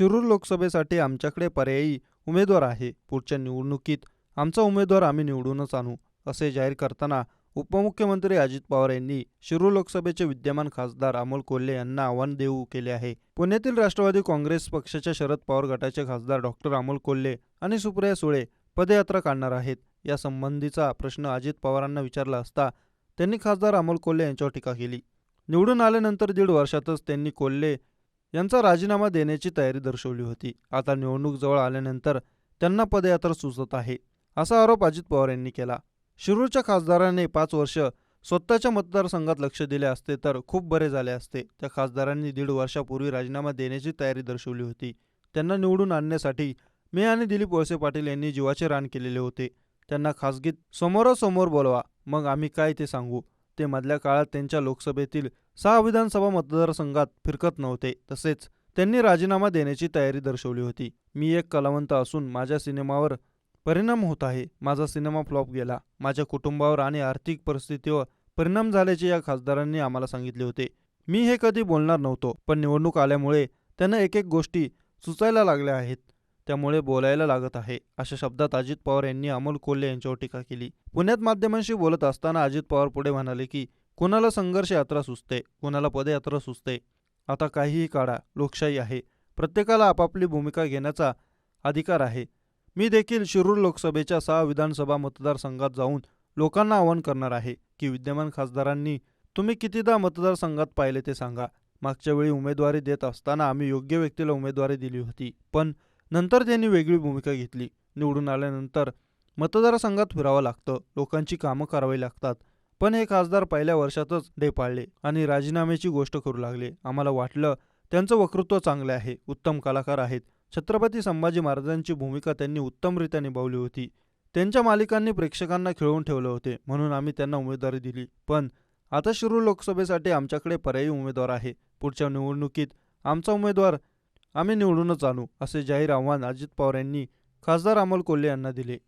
शिरूर लोकसभेसाठी आमच्याकडे पर्यायी उमेदवार आहे. पुढच्या निवडणुकीत आमचा उमेदवार आम्ही निवडूनच आणू असे जाहीर करताना उपमुख्यमंत्री अजित पवार यांनी शिरूर लोकसभेचे विद्यमान खासदार अमोल कोल्हे यांना आव्हान देऊ केले आहे. पुण्यातील राष्ट्रवादी काँग्रेस पक्षाच्या शरद पवार गटाचे खासदार डॉक्टर अमोल कोल्हे आणि सुप्रिया सुळे पदयात्रा काढणार आहेत. या संबंधीचा प्रश्न अजित पवारांना विचारला असता त्यांनी खासदार अमोल कोल्हे यांच्यावर टीका केली. निवडून आल्यानंतर दीड वर्षातच त्यांनी कोल्हे यांचा राजीनामा देण्याची तयारी दर्शवली होती. आता निवडणूक जवळ आल्यानंतर त्यांना पदयात्रा सुचत आहे असा आरोप अजित पवार यांनी केला. शिरूरच्या खासदाराने पाच वर्ष स्वतःच्या मतदारसंघात लक्ष दिले असते तर खूप बरे झाले असते. त्या खासदारांनी दीड वर्षापूर्वी राजीनामा देण्याची तयारी दर्शवली होती. त्यांना निवडून आणण्यासाठी मी आणि दिलीप वळसे पाटील यांनी जीवाचे रान केलेले होते. त्यांना खासगीत समोरासमोर बोलवा मग आम्ही काय ते सांगू? ते मधल्या काळात त्यांच्या लोकसभेतील सहा विधानसभा मतदारसंघात फिरकत नव्हते. तसेच त्यांनी राजीनामा देण्याची तयारी दर्शवली होती. मी एक कलावंत असून माझ्या सिनेमावर परिणाम होत आहे. माझा सिनेमा फ्लॉप गेला. माझ्या कुटुंबावर आणि आर्थिक परिस्थितीवर परिणाम झाल्याचे या खासदारांनी आम्हाला सांगितले होते. मी हे कधी बोलणार नव्हतो पण निवडणूक आल्यामुळे त्यांना एक एक गोष्टी सुचायला लागल्या आहेत. त्यामुळे बोलायला लागत आहे अशा शब्दात अजित पवार यांनी अमोल कोल्हे यांच्यावर टीका केली. पुण्यात माध्यमांशी बोलत असताना अजित पवार पुढे म्हणाले की कुणाला संघर्ष यात्रा सुचते? कुणाला पदयात्रा सुचते? आता काहीही काढा लोकशाही आहे. प्रत्येकाला आपापली भूमिका घेण्याचा अधिकार आहे. मी देखील शिरूर लोकसभेच्या सहा विधानसभा मतदारसंघात जाऊन लोकांना आवाहन करणार आहे की विद्यमान खासदारांनी तुम्ही कितीदा मतदारसंघात पाहिले ते सांगा. मागच्या वेळी उमेदवारी देत असताना आम्ही योग्य व्यक्तीला उमेदवारी दिली होती पण नंतर त्यांनी वेगळी भूमिका घेतली. निवडून आल्यानंतर मतदारसंघात फिरावं लागतं. लोकांची कामं करावी लागतात. पण हे खासदार पहिल्या वर्षातच ढेपाळले आणि राजीनाम्याची गोष्ट करू लागले. आम्हाला वाटलं त्यांचं वक्तृत्व चांगले आहे उत्तम कलाकार आहेत. छत्रपती संभाजी महाराजांची भूमिका त्यांनी उत्तमरित्या निभावली होती. त्यांच्या मालिकांनी प्रेक्षकांना खिळवून ठेवले होते. म्हणून आम्ही त्यांना उमेदवारी दिली. पण आता शिरूर लोकसभेसाठी आमच्याकडे पर्यायी उमेदवार आहे. पुढच्या निवडणुकीत आमचा उमेदवार आम्ही निवडूनच आणू असे जाहीर आव्हान अजित पवार यांनी खासदार अमोल कोल्हे यांना दिले.